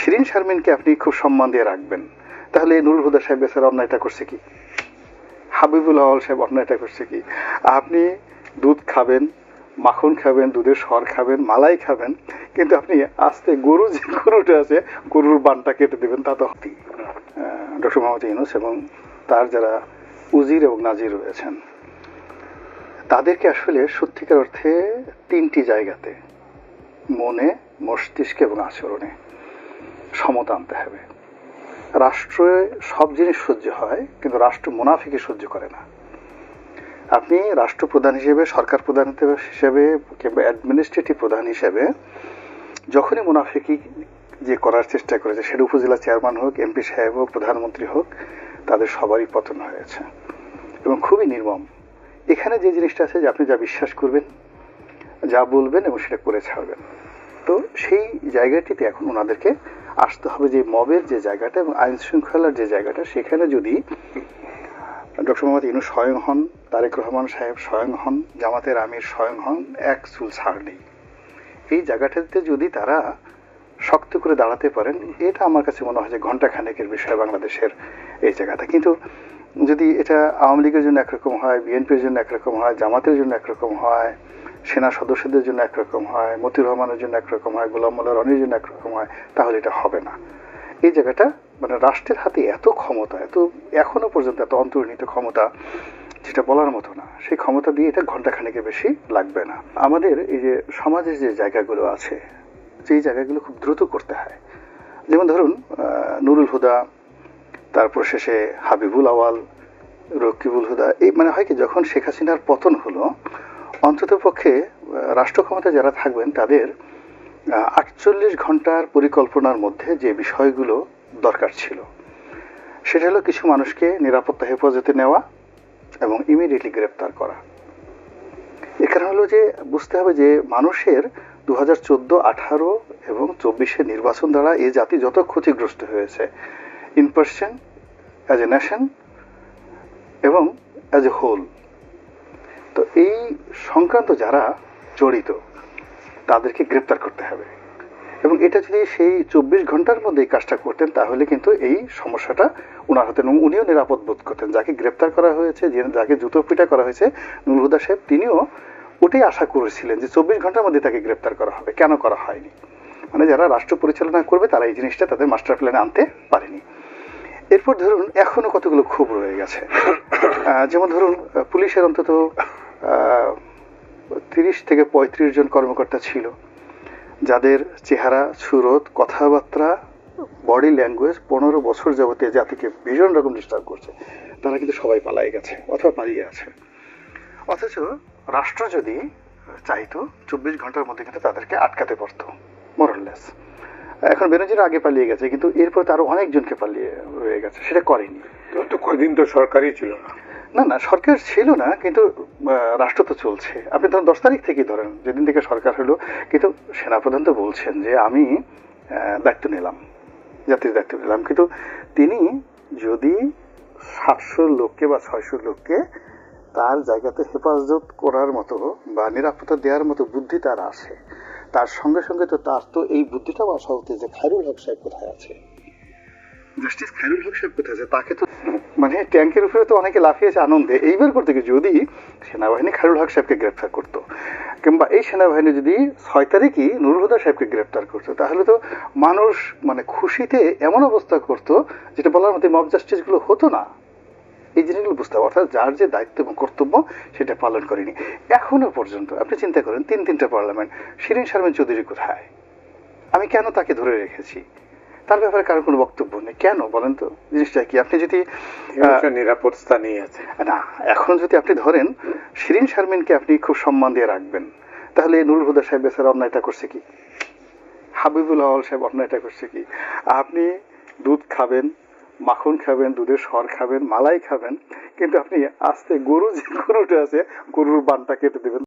শিরিন শারমিনকে আপনি খুব সম্মান দিয়ে রাখবেন। তাহলে নুরুল হুদা সাহেব বেচারা অন্যায়টা করছে কি? হাবিবুল আওয়াল সাহেব অন্যায়টা করছে কি? আপনি দুধ খাবেন, মাখন খাবেন, দুধের সর খাবেন, মালাই খাবেন, কিন্তু আপনি আস্তে গরু যে গরুটা আছে, গরুর বানটা কেটে দেবেন, তা তো ডক্টর মোহাম্মদ ইউনুস এবং তার যারা উজির এবং নাজির রয়েছেন, তাদেরকে আসলে সত্যিকার অর্থে তিনটি জায়গাতে, মনে, মস্তিষ্কে এবং আচরণে সমতা আনতে হবে। রাষ্ট্রে সব জিনিস সহ্য হয়, কিন্তু রাষ্ট্র মুনাফিকে সহ্য করে না। আপনি রাষ্ট্রপ্রধান হিসেবে, সরকার প্রধান হিসেবে কিংবা অ্যাডমিনিস্ট্রেটিভ প্রধান হিসেবে যখনই মুনাফিকি যে করার চেষ্টা করেছে, সেটা উপজেলা চেয়ারম্যান হোক এমপি সাহেব হোক, প্রধানমন্ত্রী হোক, তাদের সবারই পতন হয়েছে। এবং খুবই নির্মম। এখানে যে জিনিসটা আছে, যে আপনি যা বিশ্বাস করবেন, যা বলবেন এবং সেটা করে ছাড়বেন। তো সেই জায়গাটিতে এখন ওনাদেরকে আসতে হবে যে মবের যে জায়গাটা এবং আইন শৃঙ্খলার যে জায়গাটা, সেখানে যদি ডক্টর মোহাম্মদ ইনু স্বয়ং হন, তারেক রহমান সাহেব স্বয়ং হন, জামাতের আমির স্বয়ং হন, এক চুল ছাড় নেই। এই জায়গাটাতে যদি তারা শক্ত করে দাঁড়াতে পারেন, এটা আমার কাছে মনে হয় যে ঘণ্টা খানেকের বিষয় বাংলাদেশের এই জায়গাটা। কিন্তু যদি এটা আওয়ামী লীগের জন্য একরকম হয়, বিএনপির জন্য একরকম হয়, জামাতের জন্য একরকম হয় সেনা সদস্যদের জন্য একরকম হয়, মতিউর রহমানের জন্য একরকম হয়, গোলাম মোল্লা রনির জন্য একরকম হয়, তাহলে এটা হবে না। এই জায়গাটা মানে রাষ্ট্রের হাতে এত ক্ষমতা, এত এখনও পর্যন্ত এত অন্তর্নিহিত ক্ষমতা, যেটা বলার মতো না, সেই ক্ষমতা দিয়ে এটা ঘন্টাখানেকের বেশি লাগবে না। আমাদের এই যে সমাজের যে জায়গাগুলো আছে, যেই জায়গাগুলো খুব দ্রুত করতে হয়, যেমন ধরুন নুরুল হুদা, তারপর শেষে হাবিবুল আওয়াল, রকিবুল হুদা, এই মানে হয় কি, যখন শেখ হাসিনার পতন হলো অন্তত পক্ষে রাষ্ট্র ক্ষমতা যারা থাকবেন, তাদের আটচল্লিশ ঘণ্টার পরিকল্পনার মধ্যে যে বিষয়গুলো দরকার ছিল, সেটা হলো কিছু মানুষকে নিরাপত্তা, হেফাজতে নেওয়া এবং ইমিডিয়েটলি গ্রেপ্তার করা। এখানে হলো যে, বুঝতে হবে যে, মানুষের দু হাজার চোদ্দ, আঠারো এবং চব্বিশের নির্বাচন দ্বারা এই জাতি যত ক্ষতিগ্রস্ত হয়েছে in person as a nation এবং অ্যাজ এ হোল তো এই সংক্রান্ত যারা জড়িত, তাদেরকে গ্রেপ্তার করতে হবে। এবং এটা যদি সেই চব্বিশ ঘণ্টার মধ্যে এই কাজটা করতেন, তাহলে কিন্তু এই সমস্যাটা ওনার হতেন এবং উনিও নিরাপদ বোধ করতেন। যাকে গ্রেপ্তার করা হয়েছে, যে- যাকে জুতো পিটা করা হয়েছে নুরুল হুদা সাহেব, তিনিও ওটাই আশা করেছিলেন যে চব্বিশ ঘণ্টার মধ্যে তাকে গ্রেপ্তার করা হবে। কেন করা হয়নি? মানে যারা রাষ্ট্র পরিচালনা করবে, তারা এই জিনিসটা তাদের মাস্টার প্ল্যানে আনতে পারেনি। এরপর ধরুন, এখনও কতগুলো ক্ষোভ রয়ে গেছে। যেমন ধরুন পুলিশের অন্তত তিরিশ থেকে পঁয়ত্রিশ জন কর্মকর্তা ছিল, যাদের চেহারা, সুরত, কথাবার্তা বডি ল্যাঙ্গুয়েজ পনেরো বছর যাবতে জাতিকে ভীষণ রকম ডিস্টার্ব করছে। তারা কিন্তু সবাই পালাই গেছে অথবা পালিয়ে আছে। অথচ রাষ্ট্র যদি চাইতো, চব্বিশ ঘণ্টার মধ্যে কিন্তু তাদেরকে আটকাতে পারতো মোরলেস এখন বেনজির আগে পালিয়ে গেছে, কিন্তু এরপর তো আরও অনেকজনকে পালিয়ে রয়ে গেছে, সেটা করেনি। তো কদিন তো সরকারই ছিল না। না না, সরকার ছিল না, কিন্তু রাষ্ট্র তো চলছে। আপনি ধরেন দশ তারিখ থেকেই ধরেন, যেদিন থেকে সরকার হলো, কিন্তু সেনাপ্রধান তো বলছেন যে আমি দায়িত্ব নিলাম জাতির দায়িত্ব নিলাম। কিন্তু তিনি যদি সাতশো লোককে বা ছয়শো লোককে তার জায়গাতে হেফাজত করার মতো বা নিরাপত্তা দেওয়ার মতো বুদ্ধি তার আসে তার সঙ্গে সঙ্গে তো তার তো এই বুদ্ধিটাও আসা হতে যে খায়রুল হক সাহেব কোথায় আছে? জাস্টিস খায়রুল হক সাহেব কোথায়? তাকে তো মানে ট্যাঙ্কের উপরে তো অনেকে লাফিয়েছে আনন্দে। এইবার করতে গিয়ে যদি সেনাবাহিনী খায়রুল হক সাহেবকে গ্রেপ্তার করতো, কিংবা এই সেনাবাহিনী যদি ছয় তারিখই নুরুল সাহেবকে গ্রেপ্তার করতো, তাহলে তো মানুষ মানে খুশিতে এমন অবস্থা করতো যেটা বলার মতো মব জাস্টিসগুলো হতো না। এই জিনিসগুলো বুঝতে হবে। অর্থাৎ যার যে দায়িত্ব এবং কর্তব্য, সেটা পালন করেনি। এখনও পর্যন্ত, আপনি চিন্তা করেন, তিন তিনটা পার্লামেন্ট, শিরিন শারমিন চৌধুরী কোথায়? আমি কেন তাকে ধরে রেখেছি? তার ব্যাপারে কারও কোনো বক্তব্য নেই। কেন বলেন তো? জিনিসটা কি? আপনি যদি নিরাপদ স্থানেই আছে। না এখন যদি আপনি ধরেন শিরিন শারমিনকে আপনি খুব সম্মান দিয়ে রাখবেন তাহলে নুরুল হুদা সাহেব বেচারা অন্যায়টা করছে কি? হাবিবুল আওয়াল সাহেব অন্যায়টা করছে কি? আপনি দুধ খাবেন মাখন খাবেন দুধের সর খাবেন মালাই খাবেন কিন্তু আপনি আস্তে গরু যে গরুটা আছে গরুর বানটা কেটে দেবেন।